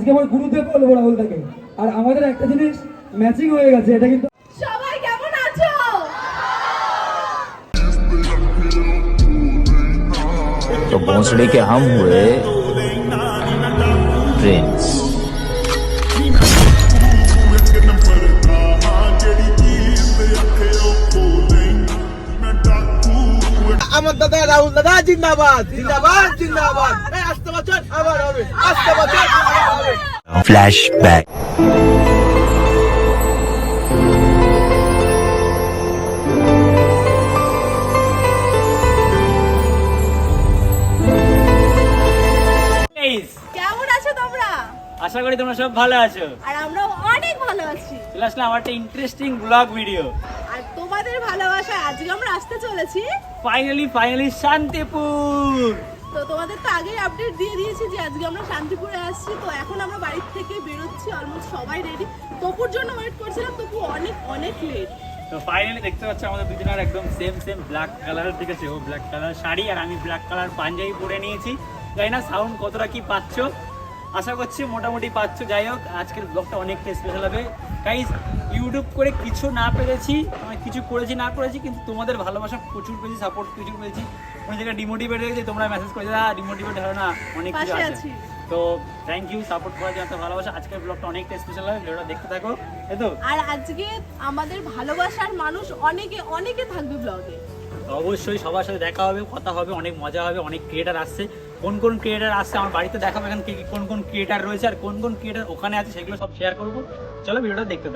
আজকে আমার গুরুদেব বলব রাহুল দাকে আর আমাদের একটা জিনিস ম্যাচিং হয়ে গেছে এটা কিন্তু তো ভোঁসড়ে কে হাম হুয়ে প্রিন্স আমার দাদা রাহুল দাদা জিন্দাবাদ জিন্দাবাদ জিন্দাবাদ আবার হবে। আস্তে বছর আশা করি তোমরা সব ভালো আছো। আর আমরা অনেক ভালো আছি। চলে আসলাম আমার একটা ইন্টারেস্টিং ব্লগ ভিডিও আর তোমাদের ভালোবাসা আজকে আমরা আসতে চলেছি ফাইনালি ফাইনালি শান্তিপুর। তো তোমাদের তো আগেই আপডেট দিয়ে দিয়েছি যে আজকে আমরা শান্তিপুরে আসছি। তো এখন আমরা বাড়ির থেকে বেরোচ্ছি অলমোস্ট সবাই রেডি তপুর জন্য ওয়েট করছিলাম, তপু অনেক অনেক লেট তো ফাইনালি দেখতে পাচ্ছ আমাদের দুজনের একদম সেম সেম ব্ল্যাক কালারের ঠিক আছে। ও ব্ল্যাক কালার শাড়ি আর আমি ব্ল্যাক কালার পাঞ্জাবি পরে নিয়েছি। জানি না সাউন্ড কতটা কি পাচ্ছ। আশা করছি মোটামুটি পাচ্ছ। যাই হোক, আজকের ব্লগটা অনেকটা স্পেশাল হবে। গাইজ ইউটিউব করে কিছু না পেরেছি আমি কিছু করেছি না করেছি কিন্তু তোমাদের ভালোবাসা প্রচুর পেয়েছি সাপোর্ট প্রচুর পেয়েছি। অনেক জায়গায় ডিমোটিভেট হয়েছে তোমরা মেসেজ করেছ না ডিমোটিভেট হয় না অনেক কিছু আছে। তো থ্যাংক ইউ সাপোর্ট করার জন্য ভালোবাসা। আজকের ব্লগটা অনেকটা স্পেশাল হবে ভিডিওটা দেখতে থাকো তাই তো? আর আজকে আমাদের ভালোবাসার মানুষ অনেকে অনেকে থাকবে ব্লগে অবশ্যই সবার সাথে দেখা হবে কথা হবে অনেক মজা হবে অনেক ক্রিয়েটার আসছে। কোন কোন ক্রিয়েটার আসছে আমার বাড়িতে দেখাবো, এখানে কোন কোন ক্রিয়েটার রয়েছে আর কোন কোন ক্রিয়েটার ওখানে আছে সেগুলো সব শেয়ার করব। চলো ভিডিওটা দেখতে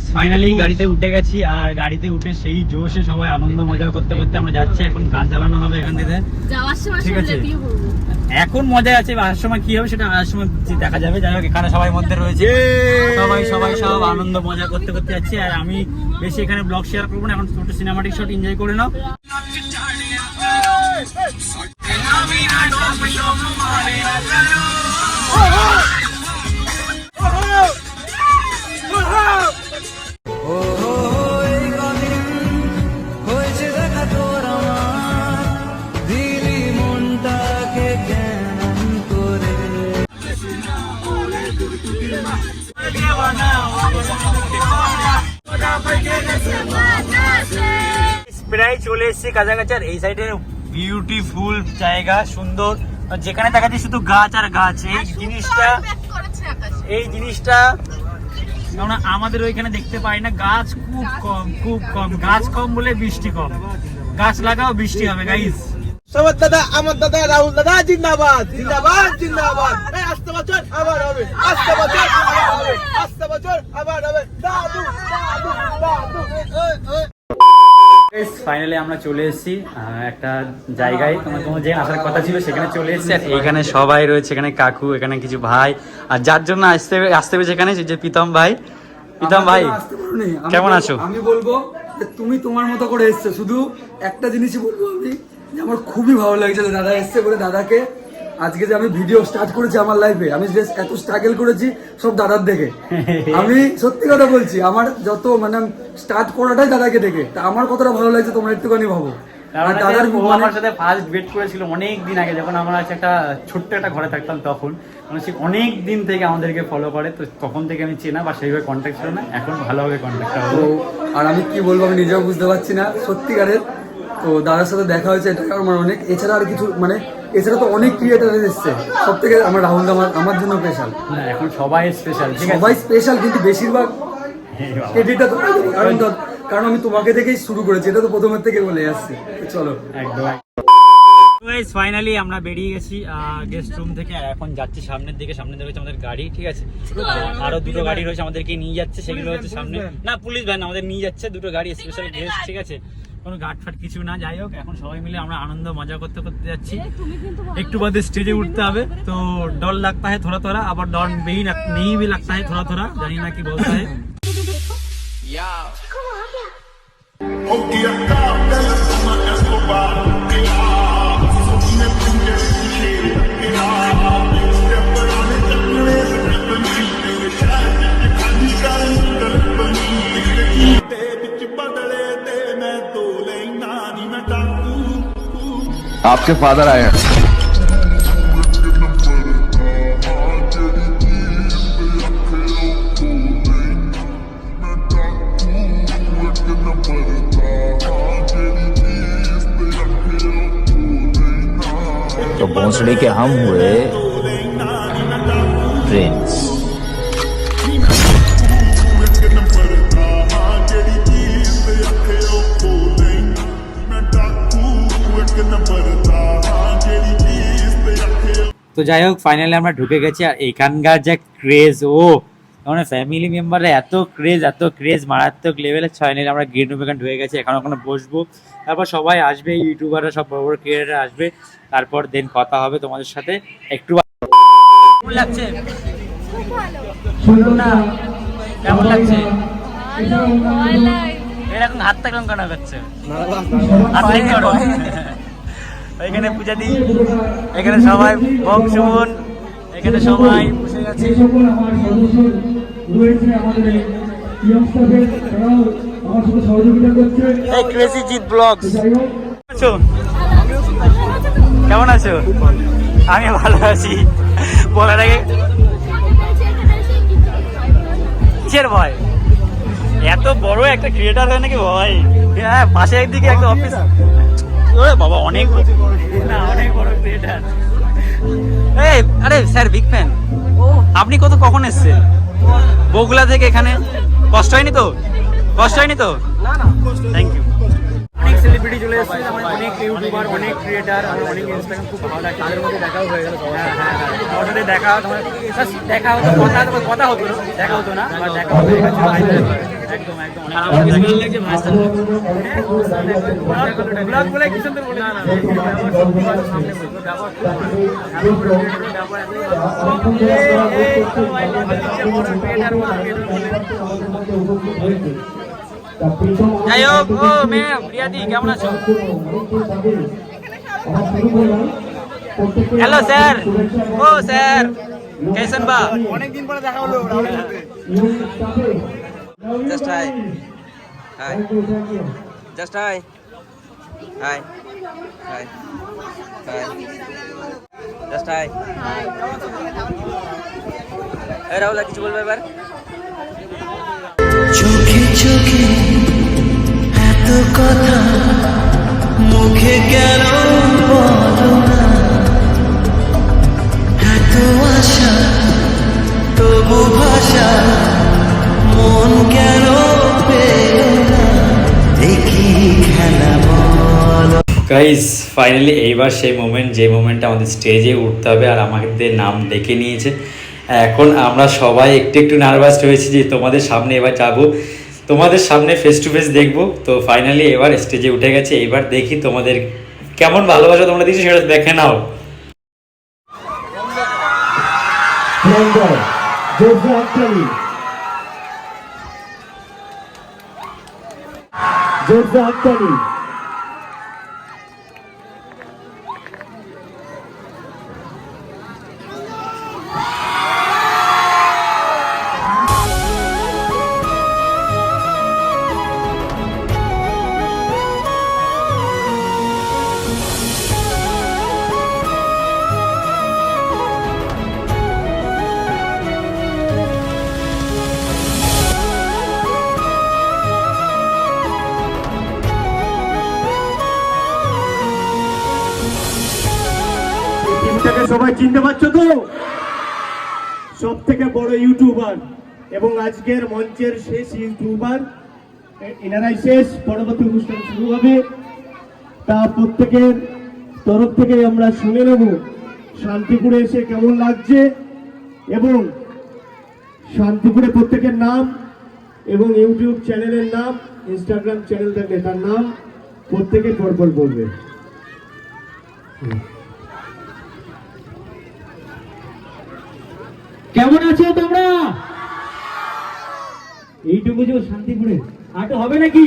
থাকো ফাইনালি গাড়িতে উঠে গেছি আর গাড়িতে উঠে সেই জোশে সবাই আনন্দ মজা করতে করতে আমরা যাচ্ছি। এখন গান চালানো হবে এখান থেকে। যাওয়ার সময় ঠিক আছে। এখন মজা আছে আসার সময় কি হবে সেটা আসার সময় দেখা যাবে। যাই হোক এখানে সবাই মধ্যে রয়েছে। সবাই সবাই সব আনন্দ মজা করতে করতে যাচ্ছি। আর আমি বেশি এখানে ব্লগ শেয়ার করব না এখন ছোট সিনেমাটিক শট এনজয় করে নাও। প্রায় চলে এসেছি কাছাকাছি আর এই সাইডে বিউটিফুল জায়গা সুন্দর। যেখানে দেখাচ্ছি শুধু গাছ আর গাছ এই জিনিসটা এই জিনিসটা আমরা আমাদের ওইখানে দেখতে পাই না। গাছ খুব কম খুব কম। গাছ কম বলে বৃষ্টি কম। গাছ লাগাও বৃষ্টি হবে গাইস সবার দাদা আমার দাদা রাহুল দাদা জিন্দাবাদ জিন্দাবাদ জিন্দাবাদ। আসতে বছর আবার হবে আসতে বছর আবার হবে আসতে বছর আবার হবে। দাদু দাদু দাদু। ফাইনালি আমরা চলে এসেছি একটা জায়গায়। তোমার তোমার যে আসার কথা ছিল সেখানে চলে এসেছি। আর এইখানে সবাই রয়েছে এখানে কাকু এখানে কিছু ভাই। আর যার জন্য আসতে আসতে হবে সেখানে যে প্রীতম ভাই। প্রীতম ভাই কেমন আছো? আমি বলব তুমি তোমার মতো করে এসছো শুধু একটা জিনিসই বলব আমি। আমার খুবই ভালো লাগছে যে দাদা এসছে বলে দাদাকে। আজকে যে আমি ভিডিও স্টার্ট করেছি আমার লাইফে আমি যে এত স্ট্রাগল করেছি সব দাদার দেখে। আমি সত্যি কথা বলছি আমার যত মানে স্টার্ট করাটাই দাদাকে দেখে তা আমার কতটা ভালো লাগছে তোমরা একটুখানি ভাবো। দাদার মানে আমার সাথে ফার্স্ট ওয়েট করেছিল অনেক দিন আগে যখন আমরা একটা ছোট্ট একটা ঘরে থাকতাম তখন মানে সে অনেক দিন থেকে আমাদেরকে ফলো করে তো তখন থেকে আমি চেনা বা সেইভাবে কন্ট্যাক্ট ছিল না এখন ভালোভাবে কন্ট্যাক্টটা তো আর আমি কি বলব আমি নিজেও বুঝতে পারছি না সত্যিকারের তো দাদার সাথে দেখা হয়েছে এটা আমার অনেক এছাড়া আর কিছু মানে এছাড়া তো অনেক ক্রিয়েটার এসেছে। সব থেকে আমার রাহুল আমার আমার জন্য স্পেশাল এখন সবাই স্পেশাল ঠিক সবাই স্পেশাল কিন্তু বেশিরভাগ। ক্রেডিটটা তোমার কারণ তো- কারণ আমি তোমাকে থেকেই শুরু করেছি এটা তো প্রথমের থেকে বলে আসছি চলো। একদম। ফাইনালি আমরা বেরিয়ে গেছি গেস্ট রুম থেকে এখন যাচ্ছি সামনের দিকে সামনের দিকে আমাদের গাড়ি ঠিক আছে? আরও দুটো গাড়ি রয়েছে আমাদেরকে নিয়ে যাচ্ছে সেগুলো হচ্ছে সামনে না পুলিশ ভ্যান আমাদের নিয়ে যাচ্ছে দুটো গাড়ি স্পেশাল গেস্ট ঠিক আছে? কোনো গাঠফাট কিছু না যাই হোক এখন সবাই মিলে আমরা আনন্দ মজা করতে করতে যাচ্ছি একটু বাদে স্টেজে উঠতে হবে তো ডর লাগতা হয় থোড়া থোড়া আবার ডর নেই নেই ভি লাগতা হয় থোড়া থোড়া জানি না কি বলতে হ্যাঁ आपके फादर आए हैं। तो भोसड़ी के हम हुए प्रिंस তো যাই হোক ফাইনালি আমরা ঢুকে গেছি আর এখানকার যে ক্রেজ ও মানে ফ্যামিলি মেম্বাররা এত ক্রেজ এত ক্রেজ মারাত্মক লেভেলের ফাইনালি আমরা গ্রিন রুম এখানে ঢুকে গেছি এখন ওখানে বসবো। তারপর সবাই আসবে ইউটিউবাররা সব বড় বড় ক্রিয়েটার আসবে। তারপর দেন কথা হবে তোমাদের সাথে। একটু কেমন লাগছে? কেমন এরকম হাত থাকলাম কেন করছে এখানে পূজা দি এখানে সবাই বংশমন এখানে সবাই বসে এই ক্রেজি ব্লগস আছো? কেমন আছো? আমি ভালো আছি। বলার আগে কিসের ভয়? এত বড় একটা ক্রিয়েটার হয় নাকি ভয়? হ্যাঁ পাশে একদিকে একটা অফিস বাবা অনেক না অনেক বড় ক্রিয়েটার এই আরে স্যার বিগ ফ্যান। আপনি কত কখন এসেছেন? বগুলা থেকে এখানে? কষ্ট হয়নি তো? কষ্ট হয়নি তো? থ্যাংক ইউ অনেক সেলিব্রিটি চলে এসেছে অনেক ইউটিউবার অনেক ক্রিয়েটার আমার অনেক ইনস্টাগ্রাম খুব ভালো লাগে। তাদের মধ্যে দেখাও হয়ে গেল হ্যাঁ হ্যাঁ হ্যাঁ। দেখা তোমার just দেখা হতো কথা হতো কথা হতো না। দেখা হতো না দেখা হতো। একদম একদম অনেক ভালো লাগছে ভাই ব্লগ বলে কি সুন্দর বলে না না সামনে বলব ব্যবহার খুব ভালো ব্যবহার এত ভালো এই এই তো ভাই বড় ক্রিয়েটার বড় ক্রিয়েটার যাই হোক ও ম্যাম রিয়াদি কেমন আছো হ্যালো স্যার ও স্যার কেসন বা অনেকদিন পরে দেখা হলো রাহুলের সাথে Just hi. Hi. Just hi. Hi. Hi. Hi. Just hi. এই রাহুল কিছু বলবে এবার চোখে চোখে এত কথা মুখে কেন বলো না এত আশা তবু ভাষা মন কেন দেখি খেলা গাইজ ফাইনালি এইবার সেই মোমেন্ট যে মোমেন্টটা আমাদের স্টেজে উঠতে হবে আর আমাদের নাম ডেকে নিয়েছে। এখন আমরা সবাই একটু একটু নার্ভাস হয়েছি যে তোমাদের সামনে এবার যাব। তোমাদের সামনে ফেস টু ফেস দেখব। তো ফাইনালি এবার স্টেজে উঠে গেছে। এবার দেখি তোমাদের কেমন ভালোবাসা তোমরা দিচ্ছি সেটা দেখে নাও। হাততালি টিমটাকে তো সব থেকে বড় ইউটিউবার এবং আজকের মঞ্চের শেষ ইউটিউবার এনারাই শেষ, পরবর্তী অনুষ্ঠান শুরু হবে। তা প্রত্যেকের তরফ থেকে আমরা শুনে নেব, শান্তিপুরে এসে কেমন লাগছে, এবং শান্তিপুরে প্রত্যেকের নাম এবং ইউটিউব চ্যানেলের নাম, ইনস্টাগ্রাম চ্যানেল থাকলে তার নাম প্রত্যেকে পরপর বলবে। কেমন আছো তোমরা? এইটুকু যে শান্তিপুরে আর তো হবে নাকি?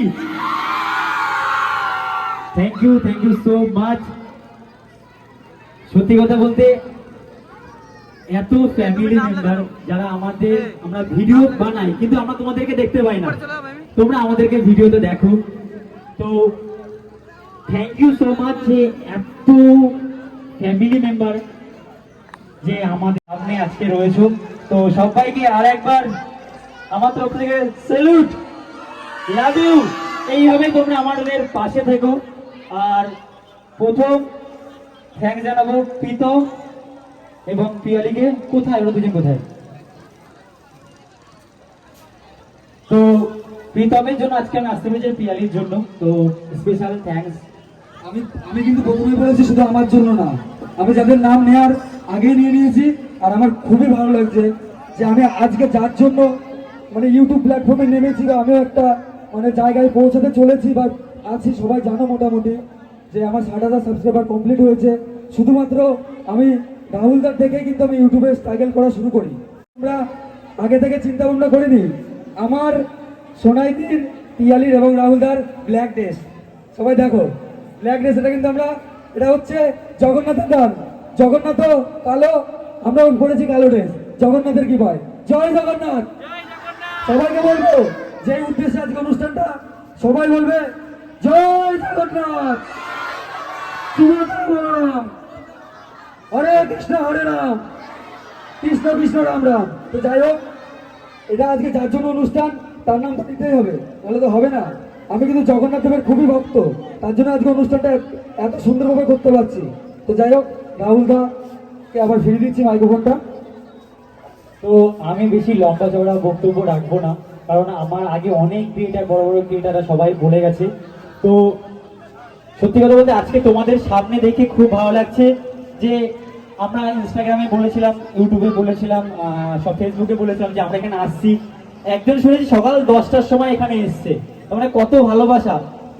Thank you thank you so much সত্যি কথা বলতে এত ফ্যামিলি মেম্বার যারা আমাদের আমরা ভিডিও বানাই কিন্তু আমরা তোমাদেরকে দেখতে পাই না। তোমরা আমাদেরকে ভিডিওতে দেখো। তো থ্যাংক ইউ সো মাচ যে এত ফ্যামিলি মেম্বার যে আমাদের সামনে আজকে রয়েছে। তো সবাইকে আর একবার আমার তরফ থেকে স্যালুট লাভ ইউ এইভাবে তোমরা আমাদের পাশে থেকো। আর প্রথম থ্যাংক জানাব প্রীতম এবং পিয়ালিকে। কোথায়? ওরা দুজন কোথায়? তো প্রীতমের জন্য আজকে আমি আসতে পেরেছি পিয়ালির জন্য। তো স্পেশাল থ্যাঙ্কস আমি আমি কিন্তু প্রথমে বলেছি শুধু আমার জন্য না। আমি যাদের নাম নেওয়ার আগে নিয়ে নিয়েছি। আর আমার খুবই ভালো লাগছে যে আমি আজকে যার জন্য মানে ইউটিউব প্ল্যাটফর্মে নেমেছি বা আমিও একটা মানে জায়গায় পৌঁছাতে চলেছি বা আছি, সবাই জানো মোটামুটি যে আমার ষাট হাজার সাবস্ক্রাইবার কমপ্লিট হয়েছে। শুধুমাত্র আমি রাহুলদার দেখেই কিন্তু আমি ইউটিউবে স্ট্রাগল করা শুরু করি। আমরা আগে থেকে চিন্তা ভাবনা করিনি, আমার সোনাইতির পিয়ালির এবং রাহুলদার ব্ল্যাক ড্রেস সবাই দেখো ব্ল্যাক ড্রেস এটা কিন্তু আমরা, এটা হচ্ছে জগন্নাথের দান। জগন্নাথ কালো আমরা পড়েছি কালো ড্রেস। জগন্নাথের কি পায় জয় জগন্নাথ! সবাইকে বলব যে উদ্দেশ্যে আজকে অনুষ্ঠানটা, সবাই বলবে, জয় জগন্নাথ! শুভ রাম হরে কৃষ্ণ, হরে রাম! কৃষ্ণ কৃষ্ণ রাম রাম! তো যাই হোক, এটা আজকে যার জন্য অনুষ্ঠান, তার নাম তো দিতেই হবে তাহলে তো হবে না। আমি কিন্তু জগন্নাথ দেবের খুবই ভক্ত, তার জন্য আজকে অনুষ্ঠানটা এত সুন্দরভাবে করতে পারছি। তো যাই হোক, রাহুল দাকে আবার ফিরিয়ে দিচ্ছি মাইক্রোফোনটা? তো আমি বেশি লম্বা চওড়া বক্তব্য রাখব না, কারণ আমার আগে অনেক ক্রিয়েটার বড় বড় ক্রিয়েটাররা সবাই বলে গেছে। তো সত্যি কথা বলতে আজকে তোমাদের সামনে দেখে খুব ভালো লাগছে যে আমরা ইনস্টাগ্রামে বলেছিলাম ইউটিউবে বলেছিলাম সব ফেসবুকে বলেছিলাম যে আমরা এখানে আসছি। একজন শুনেছি সকাল দশটার সময় এখানে এসছে। মানে কত ভালোবাসা।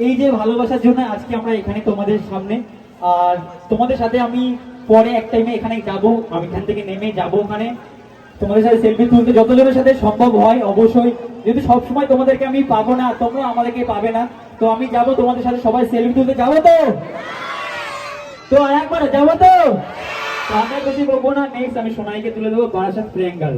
এই যে ভালোবাসার জন্য আজকে আমরা এখানে তোমাদের সামনে। আর তোমাদের সাথে আমি পরে এক টাইমে এখানে যাব, আমি এখান থেকে নেমে যাব ওখানে। তোমাদের সাথে সেলফি তুলতে যতজনের সাথে সম্ভব হয়, অবশ্যই। যদি সবসময় তোমাদেরকে আমি পাবো না তোমরা আমাদেরকে পাবে না। তো আমি যাব তোমাদের সাথে সবাই সেলফি তুলতে। যাব তো? তো আর একবার, যাব তো? আমরা আমি বেশি বলব না নেক্সট আমি সোনাইকে তুলে দেবো Barasat প্রিয়াঙ্গাল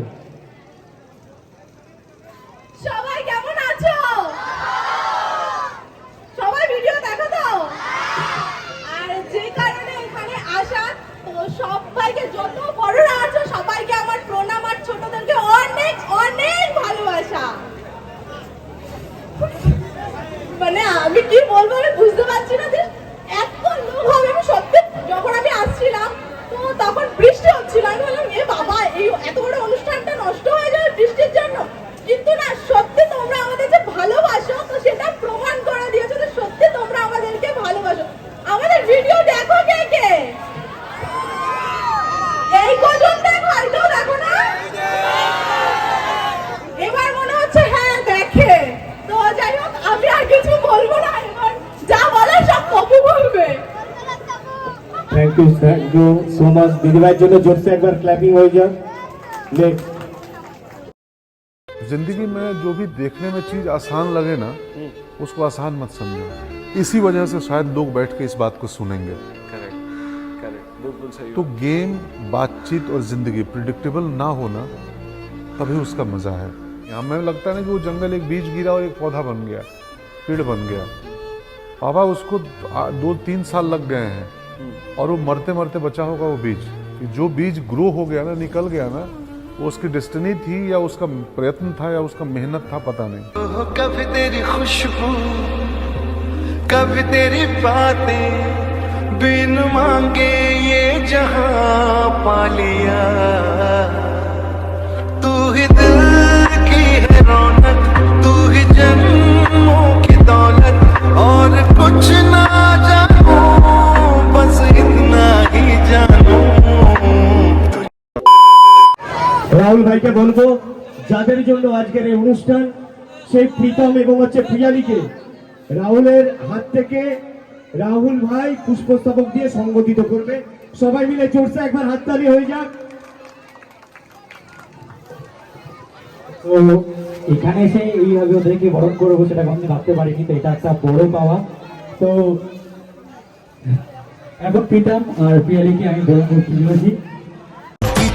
thank you thank you so much দিদিভাইয়ের জন্য জোরসে একবার ক্ল্যাপিং হয়ে যাক নেক্সট जिंदगी में जो भी देखने में चीज आसान लगे ना उसको आसान मत समझो इसी वजह से शायद लोग बैठ के इस बात को सुनेंगे तो गेम बातचीत और जिंदगी प्रिडिक्टेबल ना होना तभी उसका मजा है हमें लगता है ना कि वो जंगल एक बीज गिरा और एक पौधा बन गया पेड़ बन गया पापा उसको आ- दो तीन साल लग गए हैं और वो मरते मरते बचा होगा वो बीज। जो बीज ग्रो हो गया ना, निकल गया ना, वो उसकी डेस्टिनी थी या उसका प्रयत्न था या उसका मेहनत था, पता नहीं। कभी तेरी खुशबू, कभी तेरी बातें, बिन मांगे ये जहाँ पा लिया। तू ही दिल की है रौनक, तू ही जन्मों की दौलत, और कुछ ना जानू রাহুল ভাইকে বলব, যাদের জন্য আজকের এই অনুষ্ঠান, সেই প্রীতম এবং হচ্ছে প্রিয়ালিকে রাহুলের হাত থেকে রাহুল ভাই পুষ্পস্তবক দিয়ে সংগঠিত করবে। সবাই মিলে চড়ছে একবার হাততালি হয়ে যাক। তো এখানে এসে এইভাবে ওদেরকে বরণ করব, সেটা কখনো ভাবতে পারিনি, তো এটা একটা বড় পাওয়া। তো এখন প্রীতম আর পিয়ালিকে আমি বরণ করতে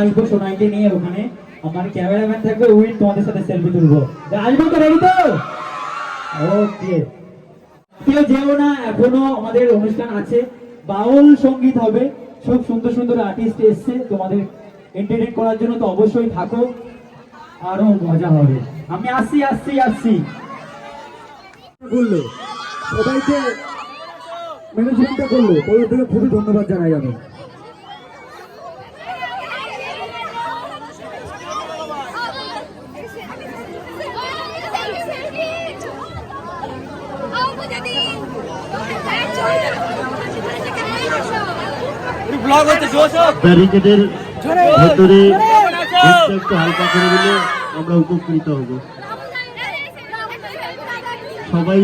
আসব, সোনাইকে নিয়ে ওখানে। আমার ক্যামেরাম্যান থাকবে উইন তোমাদের সাথে সেলফি তুলবো। আসব তো রেডি তো? ওকে কেউ যেও না, এখনও আমাদের অনুষ্ঠান আছে। বাউল সংগীত হবে। সব সুন্দর সুন্দর আর্টিস্ট এসছে। তোমাদের এন্টারটেইন করার জন্য তো অবশ্যই থাকো। আরও মজা হবে। আমি আসছি আসছি আসছি। বলল, সবাইকে ম্যানেজমেন্টটা করল। ওদের খুবই ধন্যবাদ জানাই আমি। ব্যারিকেডের ভেতরে একটু হালকা করে দিলে আমরা উপকৃত হব। সবাই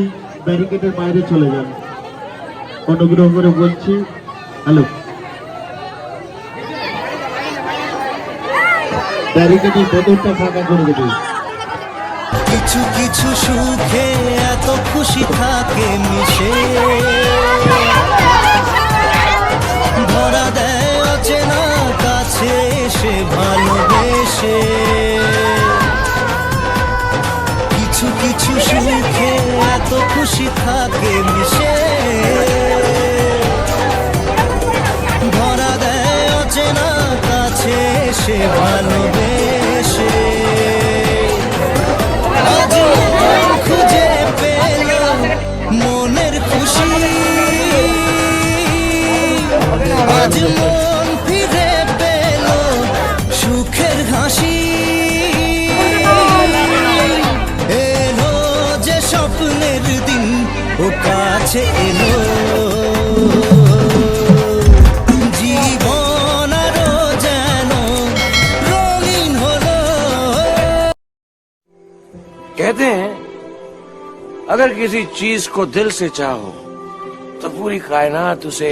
ব্যারিকেডের বাইরে চলে যান। অনুগ্রহ করে বলছি হ্যালো। ব্যারিকেডের ভেতরটা ফাঁকা করে দেবে। কিছু কিছু সুখে এত খুশি থাকে মিশে। ধরা দেয় সে ভালোবেসে। কিছু কিছু সুখে এত খুশি থাকে মিশে। ধরা দেয় অচেনা কাছে সে ভালোবেসে। খুঁজে পেল মনের খুশি। আজ কাছে এলো জীবন আরো যেন রঙিন হলো कहते हैं अगर किसी चीज को दिल से चाहो तो पूरी कायनात उसे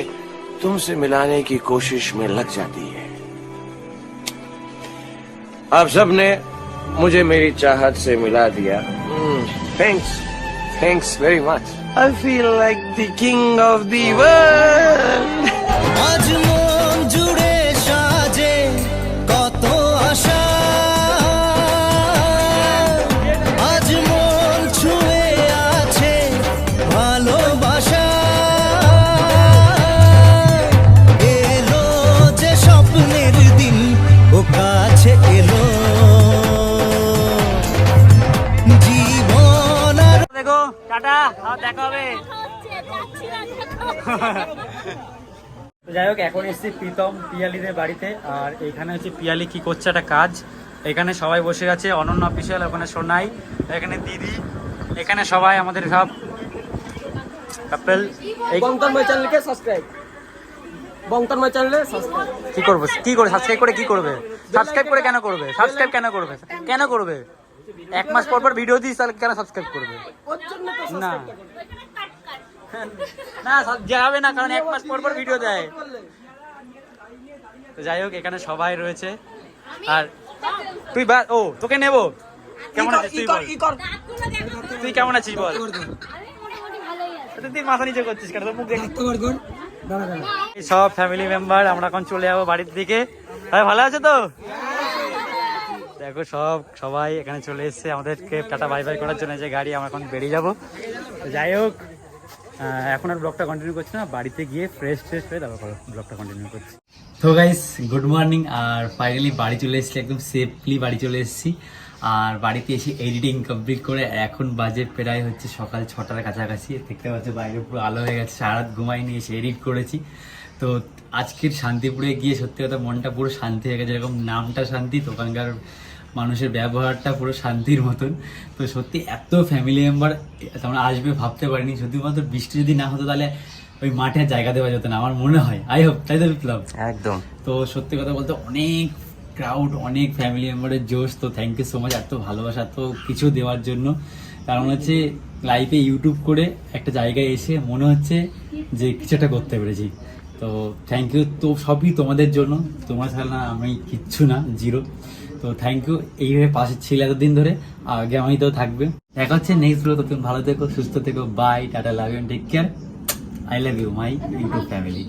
तुमसे मिलाने की कोशिश में लग जाती है आप सबने मुझे मेरी चाहत से मिला दिया thanks Thanks very much. I feel like the king of the world. দেখা হবে। যাই হোক এখন এসেছি প্রীতম পিয়ালিদের বাড়িতে আর এখানে হচ্ছে পিয়ালি কি করছে একটা কাজ। এখানে সবাই বসে আছে অনন্য অফিসিয়াল ওখানে সোনাই এখানে দিদি এখানে সবাই আমাদের সব কাপেল। চ্যানেলকে সাবস্ক্রাইব বংতন চ্যানেলে সাবস্ক্রাইব কি করবে? কি করে সাবস্ক্রাইব করে কি করবে? সাবস্ক্রাইব করে কেন করবে? সাবস্ক্রাইব কেন করবে? কেন করবে? এক মাস পর পর ভিডিও দিস তাহলে কেন সাবস্ক্রাইব করবে? না। না সব যাবে না কারণ এক মাস পর পর ভিডিও দেয়। তো যাই হোক এখানে সবাই রয়েছে। আর তুই বা ও তোকে নেব। কেমন আছিস? তুই বল। তুই কেমন আছিস বল? তুই মাথা নিচে করছিস কেন? তোর মুখ দেখ। সব ফ্যামিলি মেম্বার আমরা এখন চলে যাব বাড়ির দিকে। ভাই ভালো আছে তো? দেখো, সব সবাই এখানে চলে এসেছে। আমাদেরকে টাটা বাই বাই করার জন্য যে গাড়ি, আমরা এখন বেরিয়ে যাব। যাই হোক এখন আর ব্লগটা কন্টিনিউ করছি না, বাড়িতে গিয়ে ফ্রেশ ফ্রেশ হয়ে তারপর ব্লগটা কন্টিনিউ করছি। তো গাইস গুড মর্নিং আর ফাইনালি বাড়ি চলে এসেছি, একদম সেফলি বাড়ি চলে এসেছি। আর বাড়িতে এসে এডিটিং কমপ্লিট করে এখন বাজে প্রায় হচ্ছে সকাল ছটার কাছাকাছি। দেখতে পাচ্ছি বাইরে পুরো আলো হয়ে গেছে, সারা রাত ঘুমাইনি এসে এডিট করেছি। তো আজকের শান্তিপুরে গিয়ে সত্যি কথা মনটা পুরো শান্তি হয়ে গেছে যেরকম নামটা শান্তি তো ওখানকার মানুষের ব্যবহারটা পুরো শান্তির মতন। তো সত্যি এত ফ্যামিলি মেম্বার আমরা আসবে ভাবতে পারিনি। শুধুমাত্র বৃষ্টি যদি না হতো তাহলে ওই মাঠে জায়গা দেওয়া যেত না আমার মনে হয়। আই হোপ তাই তো বিপ্লব? একদম। তো সত্যি কথা বলতে অনেক ক্রাউড অনেক ফ্যামিলি মেম্বারের জোশ তো থ্যাংক ইউ সো মাচ এত ভালোবাসা এত কিছু দেওয়ার জন্য। কারণ হচ্ছে লাইফে ইউটিউব করে একটা জায়গায় এসে মনে হচ্ছে যে কিছু একটা করতে পেরেছি। তো থ্যাংক ইউ তো সবই তোমাদের জন্য। তোমরা ছাড়া না আমি কিচ্ছু না জিরো তো থ্যাংক ইউ এইভাবে পাশে ছিল এতদিন ধরে আগে আমি তো থাকবে। দেখা হচ্ছে নেক্সট ব্লগ তুমি ভালো থেকো সুস্থ থেকো। Bye tata love you take care I love you my YouTube family